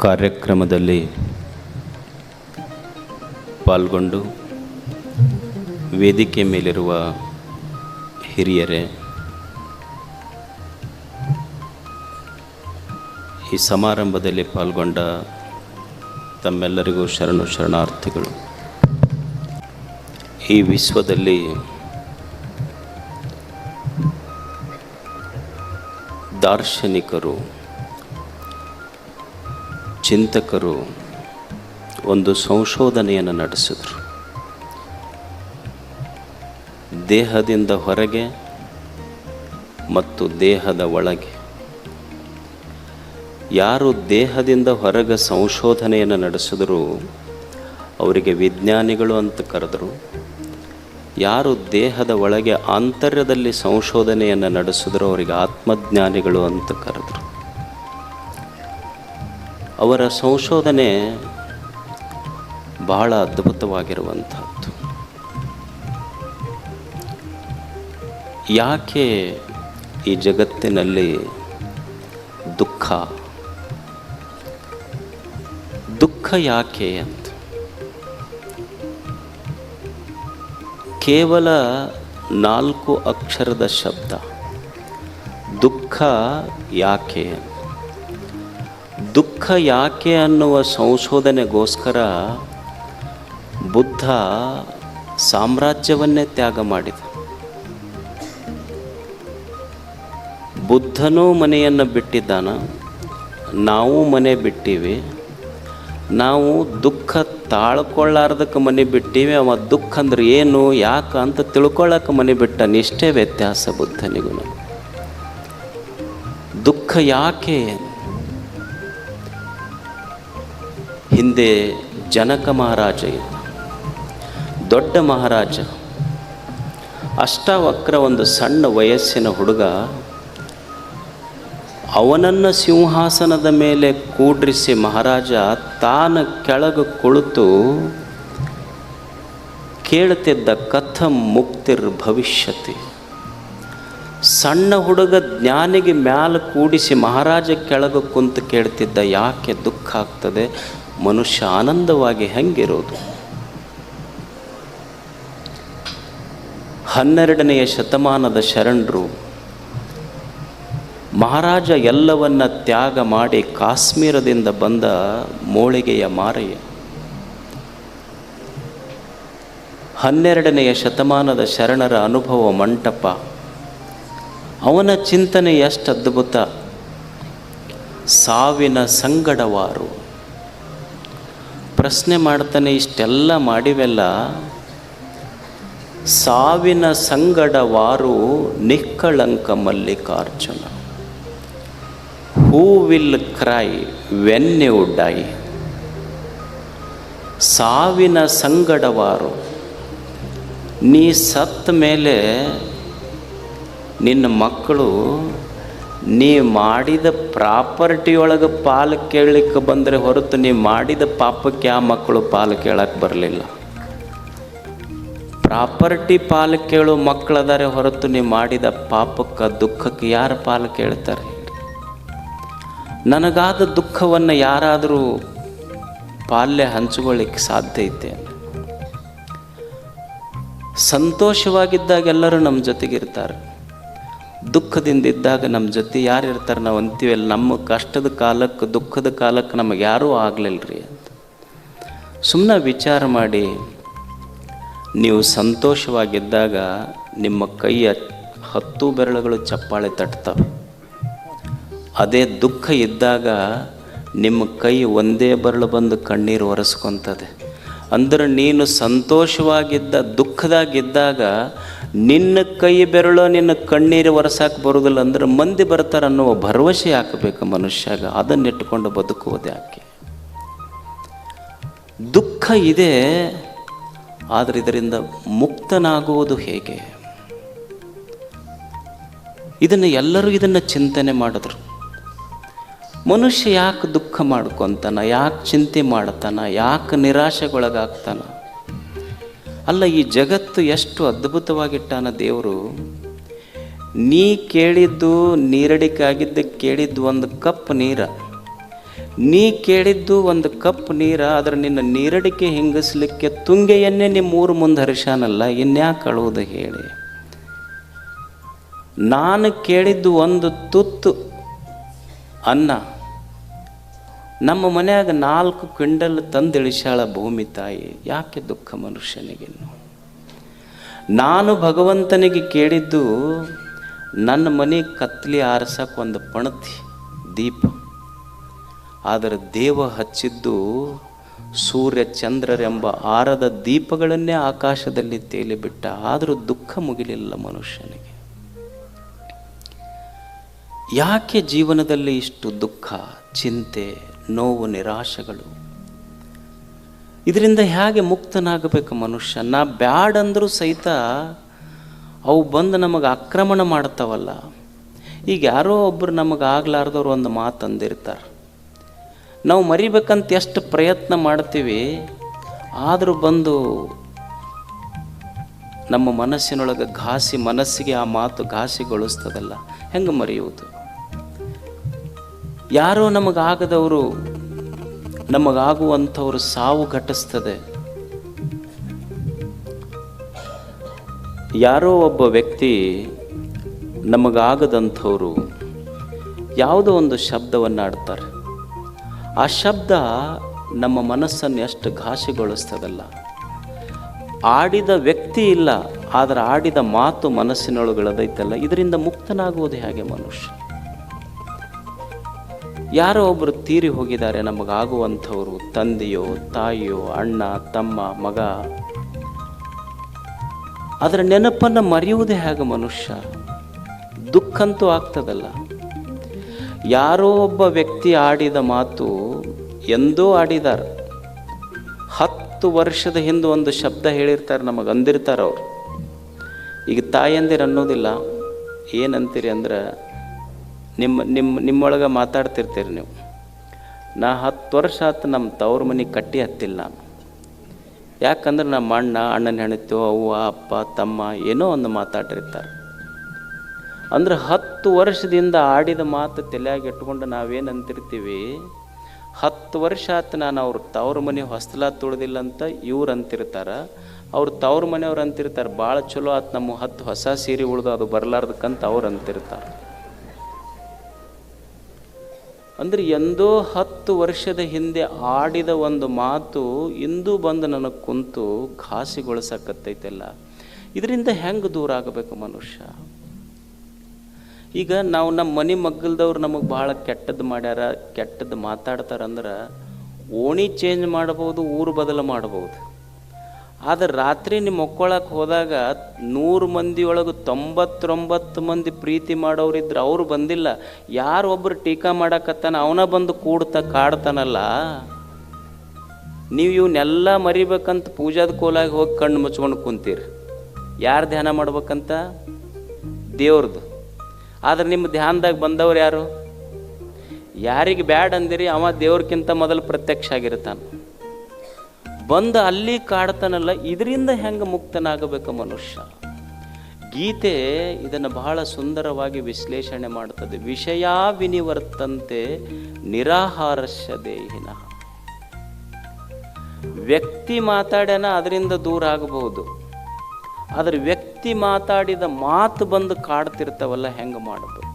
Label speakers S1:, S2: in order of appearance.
S1: ಕಾರ್ಯಕ್ರಮದಲ್ಲಿ ಪಾಲ್ಗೊಂಡು ವೇದಿಕೆ ಮೇಲಿರುವ ಹಿರಿಯರೇ ಈ ಸಮಾರಂಭದಲ್ಲಿ ಪಾಲ್ಗೊಂಡ ತಮ್ಮೆಲ್ಲರಿಗೂ ಶರಣು ಶರಣಾರ್ಥಿಗಳು. ಈ ವಿಶ್ವದಲ್ಲಿ ದಾರ್ಶನಿಕರು ಚಿಂತಕರು ಒಂದು ಸಂಶೋಧನೆಯನ್ನು ನಡೆಸಿದರು. ದೇಹದಿಂದ ಹೊರಗೆ ಮತ್ತು ದೇಹದ ಒಳಗೆ. ಯಾರು ದೇಹದಿಂದ ಹೊರಗೆ ಸಂಶೋಧನೆಯನ್ನು ನಡೆಸಿದ್ರು ಅವರಿಗೆ ವಿಜ್ಞಾನಿಗಳು ಅಂತ ಕರೆದರು. ಯಾರು ದೇಹದ ಒಳಗೆ ಆಂತರ್ಯದಲ್ಲಿ ಸಂಶೋಧನೆಯನ್ನು ನಡೆಸಿದ್ರು ಅವರಿಗೆ ಆತ್ಮಜ್ಞಾನಿಗಳು ಅಂತ ಕರೆದರು. ಅವರ ಸಂಶೋಧನೆ ಬಹಳ ಅದ್ಭುತವಾಗಿರುವಂಥದ್ದು. ಯಾಕೆ ಈ ಜಗತ್ತಿನಲ್ಲಿ ದುಃಖ? ದುಃಖ ಯಾಕೆ ಅಂತ. ಕೇವಲ ನಾಲ್ಕು ಅಕ್ಷರದ ಶಬ್ದ. ದುಃಖ ಯಾಕೆ ದುಃಖ ಯಾಕೆ ಅನ್ನುವ ಸಂಶೋಧನೆಗೋಸ್ಕರ ಬುದ್ಧ ಸಾಮ್ರಾಜ್ಯವನ್ನೇ ತ್ಯಾಗ ಮಾಡಿದ ಬುದ್ಧನೂ ಮನೆಯನ್ನು ಬಿಟ್ಟಿದ್ದಾನ, ನಾವು ಮನೆ ಬಿಟ್ಟಿವಿ ನಾವು ದುಃಖ ತಾಳ್ಕೊಳ್ಳಾರ್ದಕ್ಕೆ ಮನೆ ಬಿಟ್ಟಿವಿ, ಅವ ದುಃಖ ಅಂದ್ರೆ ಏನು, ಯಾಕೆ ಅಂತ ತಿಳ್ಕೊಳ್ಳೋಕೆ ಮನೆ ಬಿಟ್ಟ ಇಷ್ಟೇ ವ್ಯತ್ಯಾಸ ಬುದ್ಧನಿಗೂ. ದುಃಖ ಯಾಕೆ ಹಿಂದೆ ಜನಕ ಮಹಾರಾಜ ಇದ್ದ, ದೊಡ್ಡ ಮಹಾರಾಜ. ಅಷ್ಟವಕ್ರ ಒಂದು ಸಣ್ಣ ವಯಸ್ಸಿನ ಹುಡುಗ ಅವನನ್ನು ಸಿಂಹಾಸನದ ಮೇಲೆ ಕೂಡ್ರಿಸಿ ಮಹಾರಾಜ ತಾನ ಕೆಳಗೆ ಕುಳಿತು ಕೇಳ್ತಿದ್ದ ಕಥ ಮುಕ್ತಿರ್ ಭವಿಷ್ಯತಿ. ಸಣ್ಣ ಹುಡುಗ ಜ್ಞಾನಿಗೆ ಮ್ಯಾಲ ಕೂಡಿಸಿ ಮಹಾರಾಜ ಕೆಳಗೆ ಕುಂತು ಕೇಳ್ತಿದ್ದ ಯಾಕೆ ದುಃಖ ಆಗ್ತದೆ? ಮನುಷ್ಯ ಆನಂದವಾಗಿ ಹೆಂಗಿರೋದು? ಹನ್ನೆರಡನೆಯ ಶತಮಾನದ ಶರಣರು ಮಹಾರಾಜ ಎಲ್ಲವನ್ನ ತ್ಯಾಗ ಮಾಡಿ ಕಾಶ್ಮೀರದಿಂದ ಬಂದ ಮೋಳಿಗೆಯ ಮಾರಯ್ಯ. ಹನ್ನೆರಡನೆಯ ಶತಮಾನದ ಶರಣರ ಅನುಭವ ಮಂಟಪ. ಅವನ ಚಿಂತನೆ ಎಷ್ಟು ಅದ್ಭುತ ಸಾವಿನ ಸಂಗಡವಾರು. ಪ್ರಶ್ನೆ ಮಾಡ್ತಾನೆ, ಇಷ್ಟೆಲ್ಲ ಮಾಡಿವೆಲ್ಲ. ಸಾವಿನ ಸಂಗಡವಾರು ನಿಕ್ಕಳಂಕ Mallikarjuna. Who will cry when you die ಸಾವಿನ ಸಂಗಡವಾರು ನೀ ಸತ್ತ ಮೇಲೆ ನಿನ್ನ ಮಕ್ಕಳು ನೀ ಮಾಡಿದ ಪ್ರಾಪರ್ಟಿಯೊಳಗೆ ಪಾಲು ಕೇಳಲಿಕ್ಕೆ ಬಂದರೆ ಹೊರತು ನೀ ಮಾಡಿದ ಪಾಪಕ್ಕೆ ಆ ಮಕ್ಕಳು ಪಾಲು ಕೇಳಕ್ಕೆ ಬರಲಿಲ್ಲ. ಪ್ರಾಪರ್ಟಿ ಪಾಲು ಕೇಳೋ ಮಕ್ಕಳದಾರೆ ಹೊರತು ನೀ ಮಾಡಿದ ಪಾಪಕ್ಕೆ ದುಃಖಕ್ಕೆ ಯಾರು ಪಾಲು ಕೇಳ್ತಾರೆ? ನನಗಾದ ದುಃಖವನ್ನು ಯಾರಾದರೂ ಪಾಲ್ಯ ಹಂಚಿಕೊಳ್ಳಿಕ್ಕೆ ಸಾಧ್ಯ ಐತೆ? ಸಂತೋಷವಾಗಿದ್ದಾಗ ಎಲ್ಲರೂ ನಮ್ಮ ಜೊತೆಗಿರ್ತಾರೆ. ದುಃಖದಿಂದ ಇದ್ದಾಗ ನಮ್ಮ ಜೊತೆ ಯಾರು ಇರ್ತಾರೆ ನಾವು ಅಂತೀವಲ್ಲ, ನಮ್ಮ ಕಷ್ಟದ ಕಾಲಕ್ಕೆ, ದುಃಖದ ಕಾಲಕ್ಕೆ ನಮಗೆ ಯಾರೂ ಆಗಲಿಲ್ಲರಿ ಅಂತ. ಸುಮ್ಮನೆ ವಿಚಾರ ಮಾಡಿ, ನೀವು ಸಂತೋಷವಾಗಿದ್ದಾಗ ನಿಮ್ಮ ಕೈಯ ಹತ್ತು ಬೆರಳುಗಳು ಚಪ್ಪಾಳೆ ತಟ್ತವೆ. ಅದೇ ದುಃಖ ಇದ್ದಾಗ ನಿಮ್ಮ ಕೈ ಒಂದೇ ಬರಳು ಬಂದು ಕಣ್ಣೀರು ಒರೆಸ್ಕೊತದೆ. ಅಂದ್ರೆ ನೀನು ಸಂತೋಷವಾಗಿದ್ದ ದುಃಖದಾಗಿದ್ದಾಗ ನಿನ್ನ ಕೈ ಬೆರಳು, ನಿನ್ನ ಕಣ್ಣೀರು ಒರೆಸಕ್ಕೆ ಬರೋದಿಲ್ಲ ಅಂದ್ರೆ ಮಂದಿ ಬರ್ತಾರೆ ಅನ್ನುವ ಭರವಸೆ ಹಾಕಬೇಕು ಮನುಷ್ಯಾಗ. ಅದನ್ನಿಟ್ಟುಕೊಂಡು ಬದುಕುವುದು ಯಾಕೆ? ದುಃಖ ಇದೆ, ಆದರೆ ಇದರಿಂದ ಮುಕ್ತನಾಗುವುದು ಹೇಗೆ? ಇದನ್ನು ಎಲ್ಲರೂ ಇದನ್ನು ಚಿಂತನೆ ಮಾಡಿದ್ರು. ಮನುಷ್ಯ ಯಾಕೆ ದುಃಖ ಮಾಡ್ಕೊತಾನ, ಯಾಕೆ ಚಿಂತೆ ಮಾಡ್ತಾನ, ಯಾಕೆ ನಿರಾಶೆಗೊಳಗಾಗ್ತಾನ? ಅಲ್ಲ, ಈ ಜಗತ್ತು ಎಷ್ಟು ಅದ್ಭುತವಾಗಿಟ್ಟಾನ ದೇವರು? ನೀ ಕೇಳಿದ್ದು ನೀರಡಿಕಾಗಿದ್ದ ಕೇಳಿದ್ದು ಒಂದು ಕಪ್ ನೀರ. ನೀ ಕೇಳಿದ್ದು ಒಂದು ಕಪ್ ನೀರ, ಆದರೆ ನಿನ್ನ ನೀರಡಿಕೆ ಹಿಂಗಿಸ್ಲಿಕ್ಕೆ ತುಂಗೆಯನ್ನೇ ನಿಮ್ಮೂರು ಮುಂದೆ ಹರಿಶಾನಲ್ಲ, ಇನ್ಯಾಕೆ ಅಳುವುದು ಹೇಳಿ? ನಾನು ಕೇಳಿದ್ದು ಒಂದು ತುತ್ತು ಅನ್ನ. ನಮ್ಮ ಮನೆಯಾಗ ನಾಲ್ಕು ಕ್ವಿಂಡಲ್ ತಂದಿಳಿಸಾಳ ಭೂಮಿ ತಾಯಿ. ಯಾಕೆ ದುಃಖ ಮನುಷ್ಯನಿಗೆ ನಾನು ಭಗವಂತನಿಗೆ ಕೇಳಿದ್ದು, ನನ್ನ ಮನೆ ಕತ್ಲಿ ಆರಿಸಕ್ಕೆ ಒಂದು ಪಣತಿ, ದೀಪ. ಆದರೆ ದೇವ ಹಚ್ಚಿದ್ದು ಸೂರ್ಯ ಚಂದ್ರರೆಂಬ ಆರದ ದೀಪಗಳನ್ನೇ ಆಕಾಶದಲ್ಲಿ ತೇಲಿಬಿಟ್ಟ ಆದರೂ ದುಃಖ ಮುಗಿಲಿಲ್ಲ ಮನುಷ್ಯನಿಗೆ. ಯಾಕೆ ಜೀವನದಲ್ಲಿ ಇಷ್ಟು ದುಃಖ, ಚಿಂತೆ ನೋವು, ನಿರಾಶೆಗಳು. ಇದರಿಂದ ಹೇಗೆ ಮುಕ್ತನಾಗಬೇಕು ಮನುಷ್ಯ? ನಾ ಬ್ಯಾಡ್ ಅಂದರೂ ಸಹಿತ ಅವು ಬಂದು ನಮಗೆ ಆಕ್ರಮಣ ಮಾಡ್ತಾವಲ್ಲ. ಈಗ ಯಾರೋ ಒಬ್ಬರು ನಮಗೆ ಆಗ್ಲಾರ್ದವ್ರು ಒಂದು ಮಾತು ಅಂದಿರ್ತಾರೆ. ನಾವು ಮರಿಬೇಕಂತ ಎಷ್ಟು ಪ್ರಯತ್ನ ಮಾಡ್ತೀವಿ, ಆದರೂ ಬಂದು ನಮ್ಮ ಮನಸ್ಸಿನೊಳಗೆ ಘಾಸಿ, ಮನಸ್ಸಿಗೆ ಆ ಮಾತು ಘಾಸಿಗೊಳಿಸ್ತದಲ್ಲ. ಹೆಂಗೆ ಮರೆಯುವುದು? ಯಾರೋ ನಮಗಾಗದವರು, ನಮಗಾಗುವಂಥವ್ರು ಸಾವು ಘಟಿಸ್ತದೆ. ಯಾರೋ ಒಬ್ಬ ವ್ಯಕ್ತಿ ನಮಗಾಗದಂಥವರು ಯಾವುದೋ ಒಂದು ಶಬ್ದವನ್ನು ಆಡ್ತಾರೆ ಆ ಶಬ್ದ ನಮ್ಮ ಮನಸ್ಸನ್ನು ಎಷ್ಟು ಘಾಸಿಗೊಳಿಸ್ತದಲ್ಲ. ಆಡಿದ ವ್ಯಕ್ತಿ ಇಲ್ಲ, ಆದರೆ ಆಡಿದ ಮಾತು ಮನಸ್ಸಿನೊಳಗಳದೈತಲ್ಲ ಇದರಿಂದ ಮುಕ್ತನಾಗುವುದು ಹೇಗೆ ಮನುಷ್ಯ? ಯಾರೋ ಒಬ್ಬರು ತೀರಿ ಹೋಗಿದ್ದಾರೆ ನಮಗಾಗುವಂಥವ್ರು, ತಂದೆಯೋ, ತಾಯಿಯೋ, ಅಣ್ಣ, ತಮ್ಮ, ಮಗ. ಅದರ ನೆನಪನ್ನು ಮರೆಯುವುದೇ ಹೇಗೆ ಮನುಷ್ಯ? ದುಃಖಂತೂ ಆಗ್ತದಲ್ಲ. ಯಾರೋ ಒಬ್ಬ ವ್ಯಕ್ತಿ ಆಡಿದ ಮಾತು ಎಂದೋ ಆಡಿದಾರೆ ಹತ್ತು ವರ್ಷದ ಹಿಂದೆ ಒಂದು ಶಬ್ದ ಹೇಳಿರ್ತಾರೆ, ನಮಗೆ ಅಂದಿರ್ತಾರೆ ಅವರು. ಈಗ ತಾಯಂದಿರು ಅನ್ನೋದಿಲ್ಲ. ಏನಂತೀರಿ ಅಂದ್ರೆ ನಿಮ್ಮ ನಿಮ್ಮ, ನಿಮ್ಮೊಳಗೆ ಮಾತಾಡ್ತಿರ್ತೀರಿ ನೀವು. ನಾ ಹತ್ತು ವರ್ಷ ಆತು ನಮ್ಮ ತವ್ರ ಮನೆ ಕಟ್ಟಿ ಹತ್ತಿಲ್ಲ ಯಾಕಂದ್ರೆ ನಮ್ಮ ಅಣ್ಣ, ಅಣ್ಣನ ಹೆಣತಿಯೋ ಅವ್ವ, ಅಪ್ಪ, ತಮ್ಮ ಏನೋ ಒಂದು ಮಾತಾಡಿರ್ತಾರೆ. ಅಂದ್ರೆ ಹತ್ತು ವರ್ಷದಿಂದ ಆಡಿದ ಮಾತು ತಲೆಯಾಗಿ ಇಟ್ಕೊಂಡು ನಾವೇನು ಅಂತಿರ್ತೀವಿ? ಹತ್ತು ವರ್ಷ ಆತು ನಾನು ಅವ್ರ ತವ್ರ ಮನೆ ಹೊಸ್ತಲ ತುಳಿದಿಲ್ಲ ಅಂತ ಇವ್ರು ಅಂತಿರ್ತಾರೆ. ಅವ್ರ ತವ್ರ ಮನೆಯವ್ರು ಅಂತಿರ್ತಾರೆ. ಭಾಳ ಚಲೋ ಆತು ನಮ್ಮ ಹತ್ತು ಹೊಸ ಸೀರೆ ಉಳ್ದು ಅದು ಬರಲಾರ್ದಕ್ಕಂತ ಅವ್ರು ಅಂತಿರ್ತಾರೆ. ಅಂದ್ರೆ ಎಂದೋ ಹತ್ತು ವರ್ಷದ ಹಿಂದೆ ಆಡಿದ ಒಂದು ಮಾತು ಇಂದು ಬಂದು ನನಗೆ ಕುಂತು ಘಾಸಿಗೊಳಿಸಕತ್ತೈತೆಲ್ಲ. ಇದರಿಂದ ಹೆಂಗೆ ದೂರ ಆಗಬೇಕು ಮನುಷ್ಯ? ಈಗ ನಾವು ನಮ್ಮ ಮನೆ ಮಗ್ಗಲ್ದವ್ರು ನಮಗೆ ಭಾಳ ಕೆಟ್ಟದ್ದು ಮಾಡ್ಯಾರ ಕೆಟ್ಟದ್ದು ಮಾತಾಡ್ತಾರಂದ್ರೆ ಓಣಿ ಚೇಂಜ್ ಮಾಡ್ಬೋದು ಊರು ಬದಲು ಮಾಡ್ಬೋದು ಆದರೆ ರಾತ್ರಿ ನಿಮ್ಮ ಮಕ್ಕೊಳಕ್ಕೆ ಹೋದಾಗ ನೂರು ಮಂದಿಯೊಳಗೆ ತೊಂಬತ್ತೊಂಬತ್ತು ಮಂದಿ ಪ್ರೀತಿ ಮಾಡೋರಿದ್ರೆ ಅವ್ರು ಬಂದಿಲ್ಲ. ಯಾರು ಒಬ್ಬರು ಟೀಕಾ ಮಾಡಕತ್ತಾನ, ಅವನ ಬಂದು ಕೂಡ್ತಾ ಕಾಡ್ತಾನಲ್ಲ. ನೀವು ಇವನ್ನೆಲ್ಲ ಮರಿಬೇಕಂತ ಪೂಜಾದ ಕೋಲಾಗಿ ಹೋಗಿ ಕಣ್ಣು ಮುಚ್ಕೊಂಡು ಕುಂತೀರಿ. ಯಾರು ಧ್ಯಾನ ಮಾಡ್ಬೇಕಂತ? ದೇವ್ರದ್ದು ಆದ್ರೆ ನಿಮ್ಮ ಧ್ಯಾನದಾಗ ಬಂದವ್ರು ಯಾರು? ಯಾರಿಗೆ ಬ್ಯಾಡ್ ಅಂದಿರಿ, ಅವ ದೇವ್ರಕ್ಕಿಂತ ಮೊದಲು ಪ್ರತ್ಯಕ್ಷ ಆಗಿರ್ತಾನೆ. ಬಂದು ಅಲ್ಲಿ ಕಾಡ್ತಾನಲ್ಲ, ಇದರಿಂದ ಹೆಂಗೆ ಮುಕ್ತನಾಗಬೇಕು ಮನುಷ್ಯ? ಗೀತೆ ಇದನ್ನು ಬಹಳ ಸುಂದರವಾಗಿ ವಿಶ್ಲೇಷಣೆ ಮಾಡ್ತದೆ ವಿಷಯ ವಿನಿವರ್ತಂತೆ ನಿರಾಹಾರಸ್ಯ ದೇಹಿನ. ವ್ಯಕ್ತಿ ಮಾತಾಡ್ಯಾನ ಅದರಿಂದ ದೂರ ಆಗಬಹುದು. ಆದರೆ ವ್ಯಕ್ತಿ ಮಾತಾಡಿದ ಮಾತು ಬಂದು ಕಾಡ್ತಿರ್ತಾವಲ್ಲ, ಹೆಂಗೆ ಮಾಡಬೇಕು